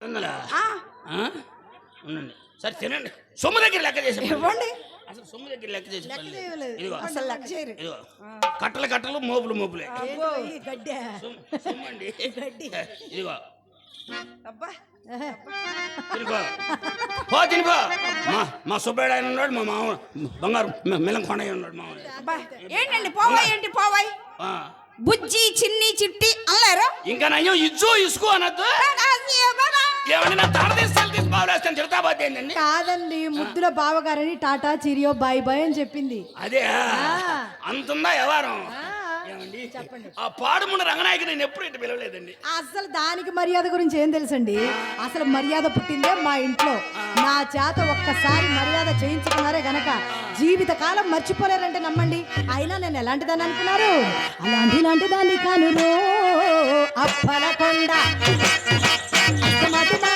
ఉండండి. సరే తినండి. సొమ్ము దగ్గర లెక్క చేసి. ఇవ్వండి. అసలు సొమ్ము దగ్గర లెక్క చేసి ఇదిగో. అసలు లెక్క చేయరు. ఇదిగో. కట్టలు కట్టలు మోపులు మోపులే. గడ్డ. సొమ్ము అండి గడ్డి. ఇదిగో. పో తినిపో మా మా సుబ్బయ్య ఆయన ఉన్నాడు మా మామ బంగారు మిలం కొండయ్య ఉన్నాడు మామ అబ్బా ఏంటండి? పోవాయి ఏంటి పోవాయి? ఆ. బుజ్జి చిన్ని చిట్టి అన్నారు ఇంకా నయ్యం ఇజ్జు ఇసుకో అనొద్దు. ఏమండి నా తాడ తీస్తాను తీసి బాబులేస్తాను తిడతా పోతే ఏంటండి కాదండి ముద్దుల బావగారని టాటా చిరియో బాయ్ బాయ్ అని చెప్పింది. అదే అంతుందా వ్యవహారం? చెప్పండి. ఆ పాడుమున్న రంగనాయకి నేను ఎప్పుడు ఇటు పిలవలేదండి. అసలు దానికి మర్యాద గురించి ఏం తెలుసండి? అసలు మర్యాద పుట్టిందే మా ఇంట్లో. నా చేత ఒక్కసారి మర్యాద చేయించుకున్నారే గనక జీవితకాలం మర్చిపోలేరంటే నమ్మండి. అయినా నేను ఎలాంటి దాన్ని అనుకున్నారు? అలాంటి ఇలాంటి దాన్ని కాను అప్పల いつ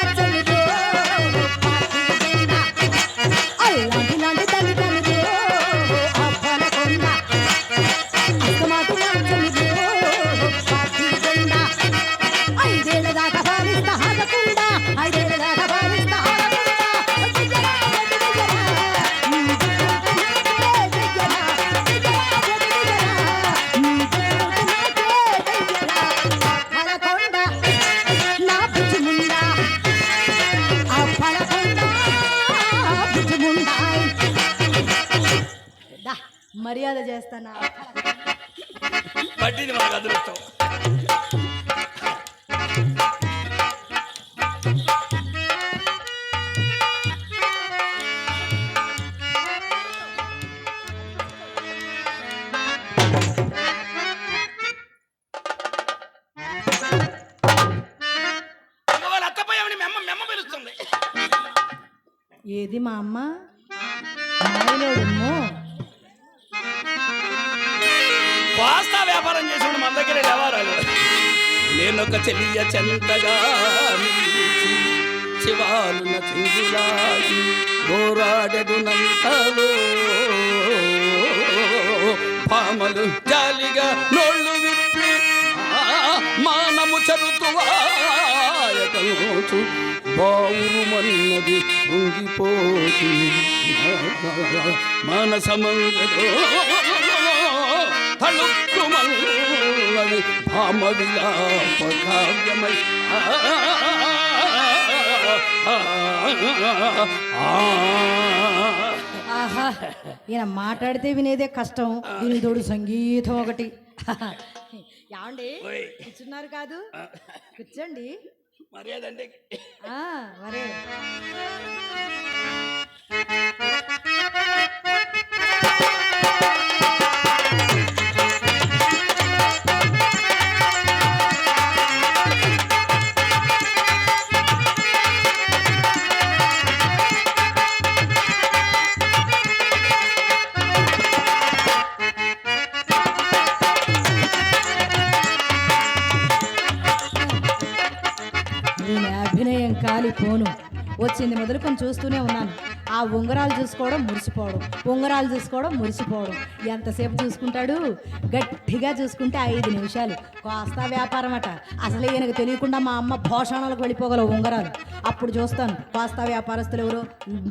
ఏది మా అమ్మ. మాయలోడుమ్మో పాస్తా వ్యాపారం చేసి మన దగ్గర వ్యవహారాలు నేను ఒక చెల్లియ చెంతగా నిలిచి శివాలున చింగులాగి పోరాడెడునంతలో పామలు జాలిగా నోళ్ళు విప్పి ఆ, మానము చరుతువాయటోచు బావురు మన్నది ఉంగిపోతు మనసమంగదో తళుక్కుమన్నది భామ విలాప కావ్యమై ఆ, ఆ, ఆ, ఆహా ఈయన మాట్లాడితే వినేదే కష్టం. దీని తోడు సంగీతం ఒకటి. ఏమండి? ఓయ్. కూర్చున్నారు కాదు? కూర్చోండి. మర్యాద. అంటే వచ్చింది మొదలుకొని చూస్తూనే ఉన్నాను. ఆ ఉంగరాలు చూసుకోవడం మురిసిపోవడం ఉంగరాలు చూసుకోవడం మురిసిపోవడం. ఎంతసేపు చూసుకుంటాడు? గట్టిగా చూసుకుంటే ఐదు నిమిషాలు. కాస్త వ్యాపారం అట అసలే ఈయనకు తెలియకుండా మా అమ్మ భోషణాలకు వెళ్ళిపోగల ఉంగరాలు. అప్పుడు చూస్తాను. కాస్త వ్యాపారస్తులు ఎవరో?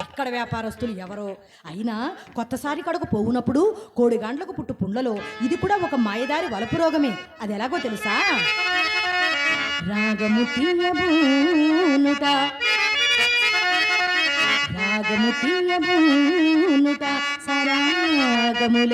ఇక్కడ వ్యాపారస్తులు ఎవరో? అయినా కొత్తసారి కడకు పోవునప్పుడు కోడి గంటలకు పుట్టు పుండ్లలో ఇది కూడా ఒక మాయదారి వలపు రోగమే. అది ఎలాగో తెలుసా? రాగము తీయబూనుట రాగము తీయమునుట సరాగములాడుట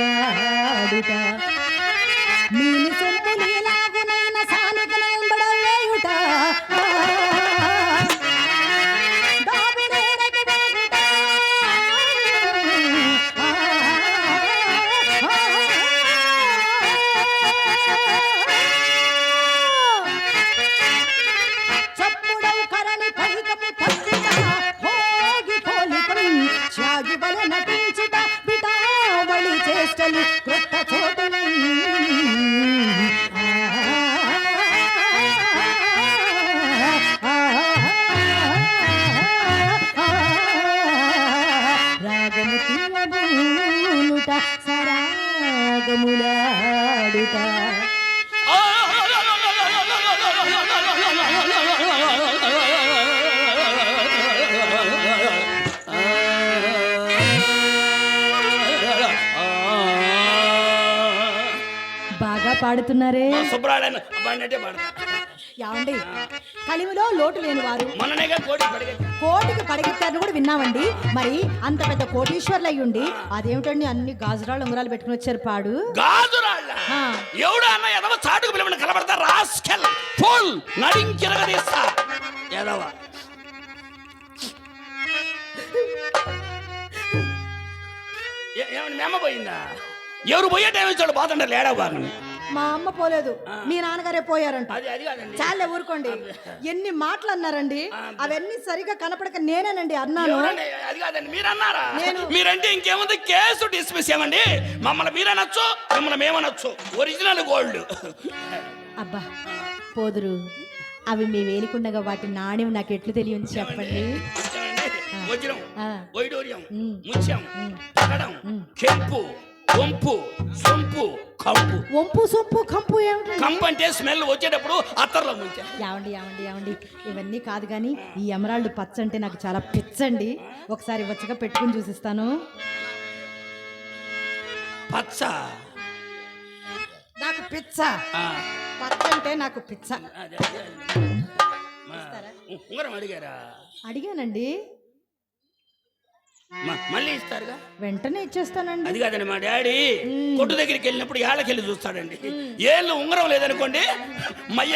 పాడుతున్నారే? సుబ్రాడని ఏమండి? కలిమిలో లోటు లేని వారు కోటికి పడగెత్తారని కూడా విన్నామండి. మరి అంత పెద్ద కోటీశ్వర్లు అయ్యుండి అదేమిటండి అన్ని గాజురాలు ఉంగరాలు పెట్టుకుని వచ్చారు పాడు? గాజురాళ్ళ? ఆ. ఎవడు అన్న ఎదవ చాటుకు పిలవని కలబడతా రాస్కెల్. ఫుల్ నడింకిరగదీస్తా ఎదవ. ఏ- ఏమన్నా మెమ్మ పోయిందా? ఎవరు పోయే టైం ఇచ్చాడు బాధండి లేడా మా అమ్మ పోలేదు. మీ నాన్నగారే పోయారంట. చాలే ఊరుకోండి. ఎన్ని మాటలు అన్నారండి అవన్నీ సరిగా కనపడక నేనేనండి అన్నాను? అది కాదండి మీరు అన్నారా నేను- మీరంటే ఇంకేముంది? కేసు డిస్మిస్ ఏమండి? మమ్మల్ని మీరనొచ్చు మిమ్మల్ని మేమనొచ్చు ఒరిజినల్ గోల్డ్. అబ్బా పోదురు. అవి మీ వేలికుండగా వాటి నాణ్యం నాకు ఎట్లు తెలియదు చెప్పండి? వజ్రం. వైడూర్యం. ముత్యం. పగడం. కెంపు. వంపు సొంపు కంపు. వంపు సొంపు కంపు ఏమిటి? కంపు అంటే స్మెల్ వచ్చేటప్పుడు అత్తర్లో ముంచా. యావండి యావండి యావండి ఇవన్నీ కాదు కానీ ఈ ఎమరాల్డ్ పచ్చ అంటే నాకు చాలా పిచ్చండి. ఒకసారి వచ్చగా పెట్టుకుని చూసిస్తాను. పచ్చ. నాకు పిచ్చ. ఆ, పచ్చ అంటే నాకు పిచ్చ. అడిగారా? అడిగానండి. మళ్ళీ ఇస్తారుగా? వెంటనే ఇచ్చేస్తానండి. అది కాదండి మా డాడీ. కొట్టు దగ్గరికి వెళ్ళినప్పుడు ఏళ్ళకెళ్ళి చూస్తాడండి. ఏళ్ళు ఉంగరం లేదనుకోండి మయ్య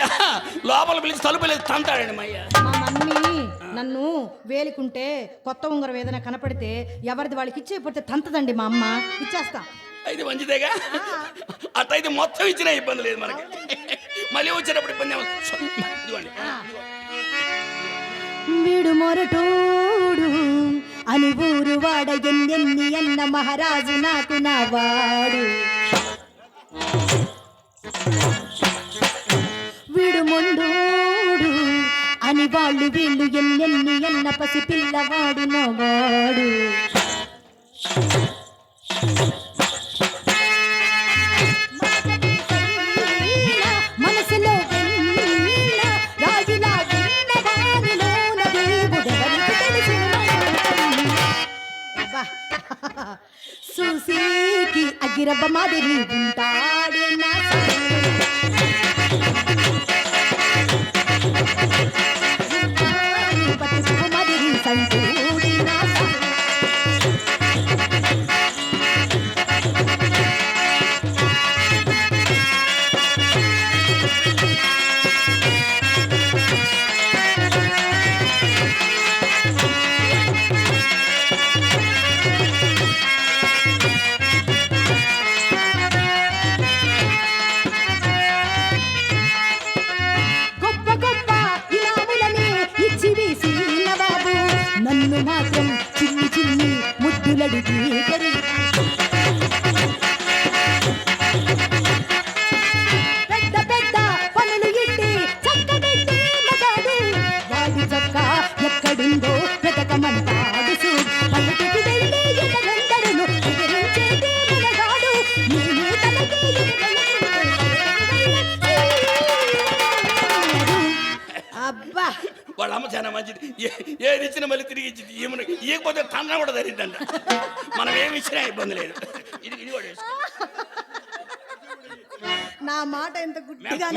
లోపల పిలిచి తలుపు వెళ్ళి తంతాడండి మయ్య. మా మమ్మీ నన్ను వేలికుంటే కొత్త ఉంగరం ఏదైనా కనపడితే ఎవరిది వాళ్ళకి ఇచ్చేయకపోతే తంతదండి మా అమ్మ. ఇచ్చేస్తా. అయితే మంచిదేగా? అట్లయితే మొత్తం ఇచ్చిన ఇబ్బంది లేదు మనకి. మళ్ళీ వచ్చేటప్పుడు ఇబ్బంది ఇదిగోండి. ఇదిగో. వీడు మొరటోడు. అని ఊరు వాడ ఎన్నెన్ని అన్న మహారాజు నాకు నా వాడు వీడు మొండోడు అని వాళ్ళు వీళ్ళు ఎన్నెన్ని అన్న పసి పిల్లవాడు నవాడు. సూసీకి అగిరబ్బ ಕಿಡಿಕಿ ఇది ఇది కూడా వేసుకో. నా మాట ఎంత గుడ్డిగా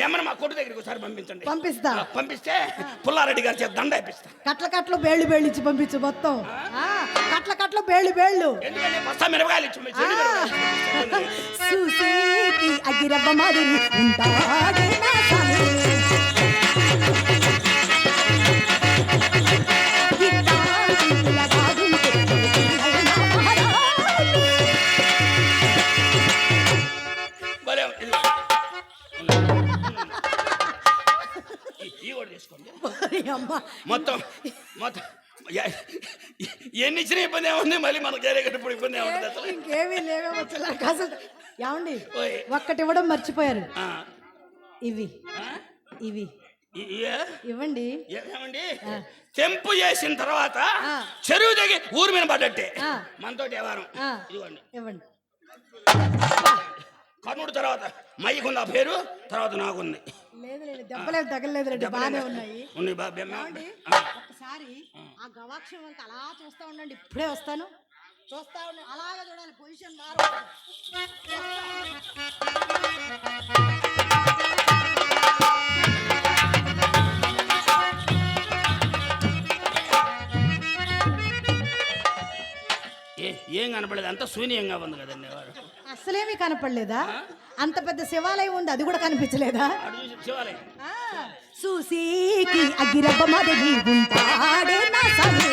మేమని మా కొట్టు దగ్గరికి ఒకసారి పంపించండి. పంపిస్తా. పంపిస్తే పుల్లారెడ్డి గారి చేత దండ ఇప్పిస్తా కట్ల కట్లు బేళ్ళు బేళ్ళు ఇచ్చి పంపించు మొత్తం. కట్ల కట్లు బేళ్ళు బేళ్ళు. బస్తా మిరపకాయలు ఇచ్చి అగిరవ్వ మాదిరి ఈ- ఈ కూడా తీసుకోండి ఓరి అమ్మ. మొత్తం మొత్తం ఎన్ని ఇచ్చిన ఇబ్బంది ఏముంది? మళ్ళీ మనకు జరిగేటప్పుడు ఇబ్బంది ఏముంటుంది అసలు? ఇంకేమీ లేవేమో అసలు. ఏమండి. ఒక్కటి ఇవ్వడం మర్చిపోయారు. ఇవి? ఇవి. ఇవ్వండి. ఏమండి తెంపు చేసిన తర్వాత. చెరువు దగ్గర ఊరి మీద పడ్డట్టే. మనతో వ్యవహారం ఇదిగోండి. ఇవ్వండి. కర్ణుడు తర్వాత మైకుంది ఆ పేరు తర్వాత నాకుంది లేదు లేదు దెబ్బలేదు రెడ్డి బాగానే ఉన్నాయి ఉన్నాయి బా బెమ్మ. ఏమండి? ఆ. గవాక్షం వంక అలా చూస్తా ఉండండి ఇప్పుడే వస్తాను చూస్తా ఉండు అలాగే చూడాలి పొజిషన్ మారు ఏ ఏం కనపడలేదు అంత శూన్యంగా ఉంది కదండి వారు అసలేమీ కనపడలేదా? అంత పెద్ద శివాలయం ఉంది అది కూడా కనిపించలేదా? సూసీకి అగిరబ్బ మదగి ఉంటాడే నా సమే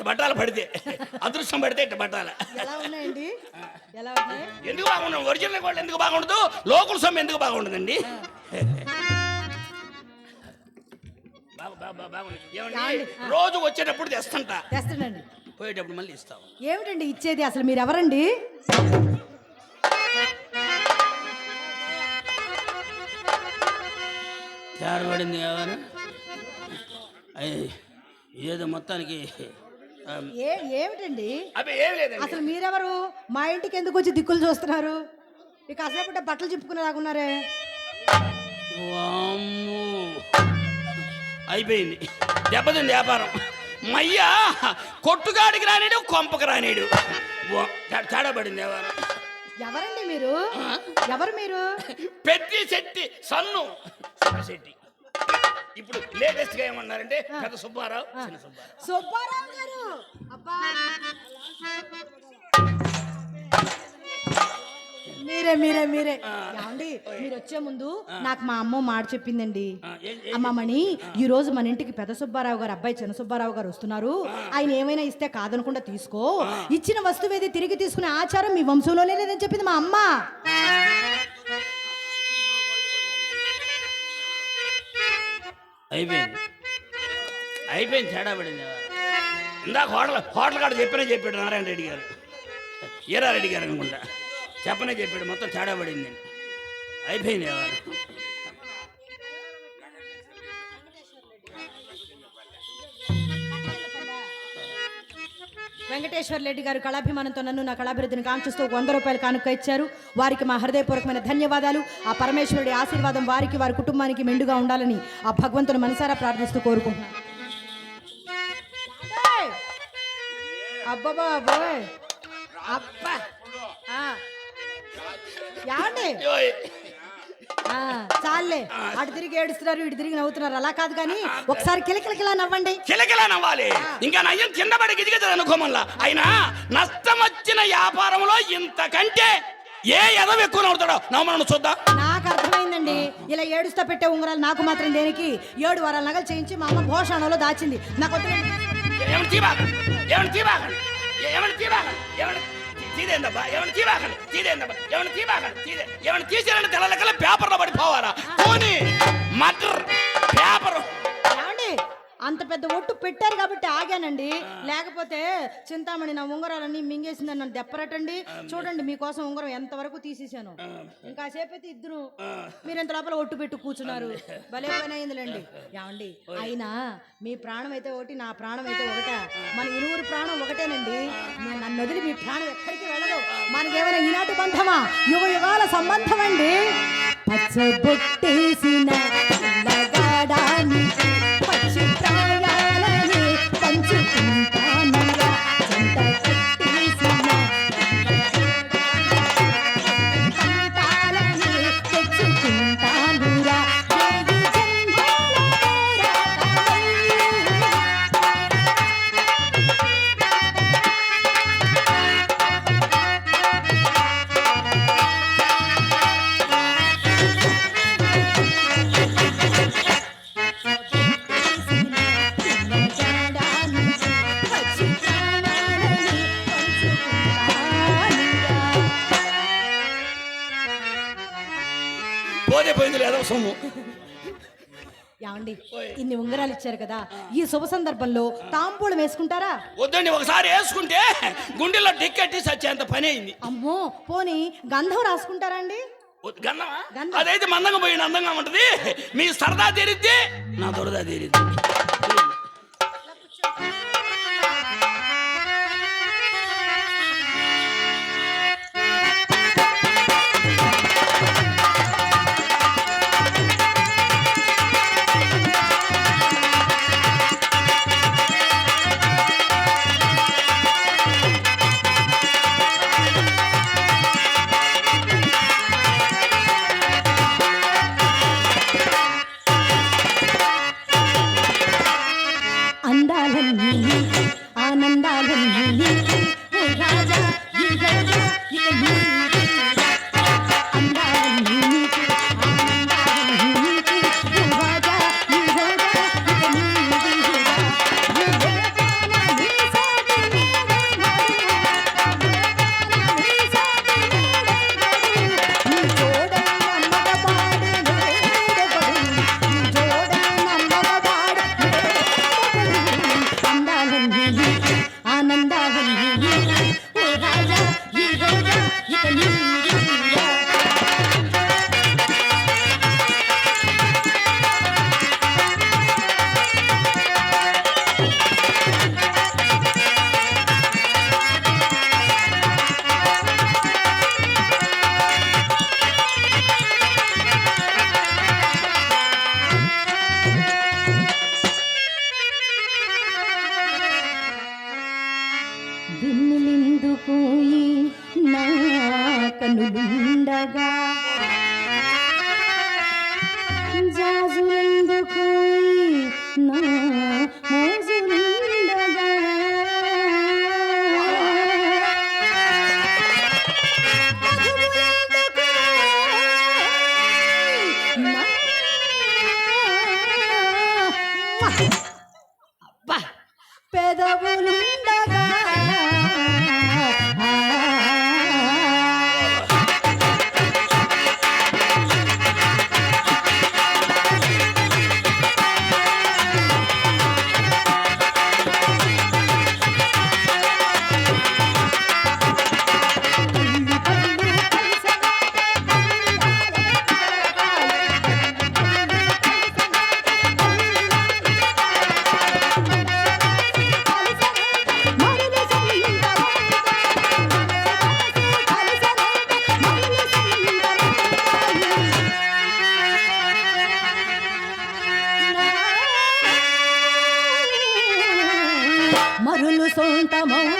ఇట్ట బట్టాలు పడితే అదృష్టం పడితే ఇట్ట బట్టాల. ఎలా ఉన్నాయండి? ఎలా ఉన్నాయి? ఎందుకు బాగుండదు ఒరిజినల్ గోల్డ్ ఎందుకు బాగుండదు? లోకల్ సొమ్ము ఎందుకు బాగుండదండి. రోజు వచ్చేటప్పుడు తెస్తుంటా. తెస్తానండి పోయేటప్పుడు మళ్ళీ ఇస్తావు. ఏమిటండి ఇచ్చేది? అసలు మీరు ఎవరండి తేరబడింది ఎవరు? అయ్, ఏదో మొత్తానికి ఏ ఏమిటండి? అవి ఏం లేదండి. అసలు మీరెవరు? మా ఇంటికి ఎందుకు వచ్చి దిక్కులు చూస్తున్నారు? ఇక అసలు బట్టలు చెప్పుకునేలాగున్నారే వామ్మో. అయిపోయింది. దెబ్బతింది వ్యాపారం. మయ్యా కొట్టుగాడికి రానేడు కొంపకి రానేడు. వా- తే- తేడా పడింది వ్యాపారం. ఎవరండి మీరు? ఎవరు మీరు? పెద్ద శెట్టి సన్ను. చిన్న శెట్టి. ఇప్పుడు లేటెస్ట్గా ఏమన్నారంటే పెద్ద సుబ్బారావు చిన్న సుబ్బారావు. సుబ్బారావు మీరే మీరే మీరే. ఏమండి మీరు వచ్చే ముందు నాకు మా అమ్మ మాట చెప్పిందండి. అమ్మమ్మని ఈ రోజు మన ఇంటికి పెద్ద సుబ్బారావు గారు అబ్బాయి చిన్న సుబ్బారావు గారు వస్తున్నారు. ఆయన ఏమైనా ఇస్తే కాదనకుండా తీసుకో. ఇచ్చిన వస్తువు ఏది తిరిగి తీసుకునే ఆచారం మీ వంశంలోనే లేదని చెప్పింది మా అమ్మ. అయిపోయింది. అయిపోయింది తేడా పడింది. ఇందాక హోటల్ హోటల్ కాడ చెప్పనే చెప్పాడు నారాయణ రెడ్డి గారు. ఈరారెడ్డి గారు అనుకుంటా. చెప్పనే చెప్పాడు మొత్తం తేడా పడింది. అయిపోయింది ఎవరు వెంకటేశ్వర రెడ్డి గారు కళాభిమానంతో నన్ను నా కళాభివృద్ధిని కాంక్షిస్తూ వంద రూపాయలు కానుక ఇచ్చారు. వారికి మా హృదయపూర్వకమైన ధన్యవాదాలు. ఆ పరమేశ్వరుడి ఆశీర్వాదం వారికి వారి కుటుంబానికి మెండుగా ఉండాలని ఆ భగవంతుని మనసారా ప్రార్థిస్తూ కోరుకుంటున్నాను. అబ్బబాబోయ్ అబ్బా. యాండి చాలే అటు తిరిగి ఏడుస్తున్నారు ఇటు తిరిగి నవ్వుతున్నారు. అలా కాదు కానీ ఒకసారి కిలకిలకిలా నవ్వండి. కిలకిలా నవ్వాలి. ఇంకా నయ్యం పడి గిదిగదు అనుకోమల్లా అయినా నష్టం వచ్చిన వ్యాపారంలో ఇంతకంటే ఏ ఎదవ ఎక్కువ నవ్వుతాడో? నవ్వమను చూద్దాం. నాకు అర్థమైందండి. ఇలా ఏడుస్తా పెట్టే ఉంగరాలు నాకు మాత్రం దేనికి? ఏడు వారాల నగలు చేయించి మా అమ్మ భోషణలో దాచింది. నాకు. ఏమని తీబాకండి ఏమని తీబాకండి ఏమని తీబాకండి ఏమని తీదేందబ్బా? ఏమని తీబాకండి తీదేందబ్బా? ఏమని తీబాకండి తీదే ఏమని తీసేయాలని తెల్లకల్లా పేపర్లో పడిపోవాలా? పోనీ మటర్ పేపర్ అంత పెద్ద ఒట్టు పెట్టారు కాబట్టి ఆగానండి. లేకపోతే చింతామణి నా ఉంగరాలన్నీ మింగేసిందని నన్ను దెప్పరటండి చూడండి మీకోసం ఉంగరం ఎంతవరకు తీసేసాను. ఇంకా సేపు అయితే ఇద్దరు మీరు ఎంత లోపల ఒట్టు పెట్టు కూర్చున్నారు. భలే పని అయిందిలేండి. ఏమండి అయినా మీ ప్రాణం అయితే ఒకటి నా ప్రాణం అయితే ఒకటే. మన ఇరువురు ప్రాణం ఒకటేనండి. నన్ను వదిలి మీ ప్రాణం ఎక్కడికి వెళ్ళదు. మనకేమైనా ఈనాటి బంధమా? యుగ యుగాల సంబంధం అండి పచ్చబొట్టేసిన పిల్లగాడానికి ఇన్ని ఉంగరాలు ఇచ్చారు కదా. ఈ శుభ సందర్భంలో తాంబూలం వేసుకుంటారా? వద్దండి ఒకసారి వేసుకుంటే గుండెల్లో డిక్కెట్టి సచ్చేంత పని అయింది. అమ్మో పోనీ గంధం రాసుకుంటారా అండి? గంధం. అదైతే మందంగా పోయిన అందంగా ఉంటది. మీ సరదా తీరిద్ది నా దొరదా తీరిద్ది. ಮನು son tamón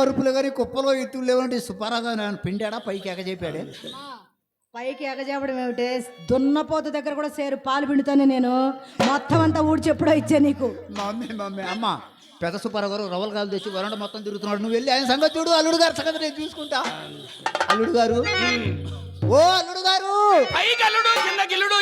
అరుపులు కానీ కుప్పలో ఎత్తులు లేవంటే సుపారాగా నేను పిండాడా? పైకి ఎగజేపాడే? పైకి ఎగజేపడం ఏమిటే? దున్నపోత దగ్గర కూడా సేరు పాలు పిండుతానే నేను. మొత్తం అంతా ఊడ్చి ఎప్పుడో ఇచ్చా నీకు. మమ్మీ మమ్మీ అమ్మ పెద్ద సుపారావు గారు రవల్ కాలు తెచ్చి వరండ మొత్తం తిరుగుతున్నాడు. నువ్వు వెళ్ళి ఆయన సంగతి చూడు అల్లుడు గారు సంగతి నేను చూసుకుంటా. అల్లుడు గారు ఓ అల్లుడు గారు! పై గల్లుడు కింద గిల్లుడు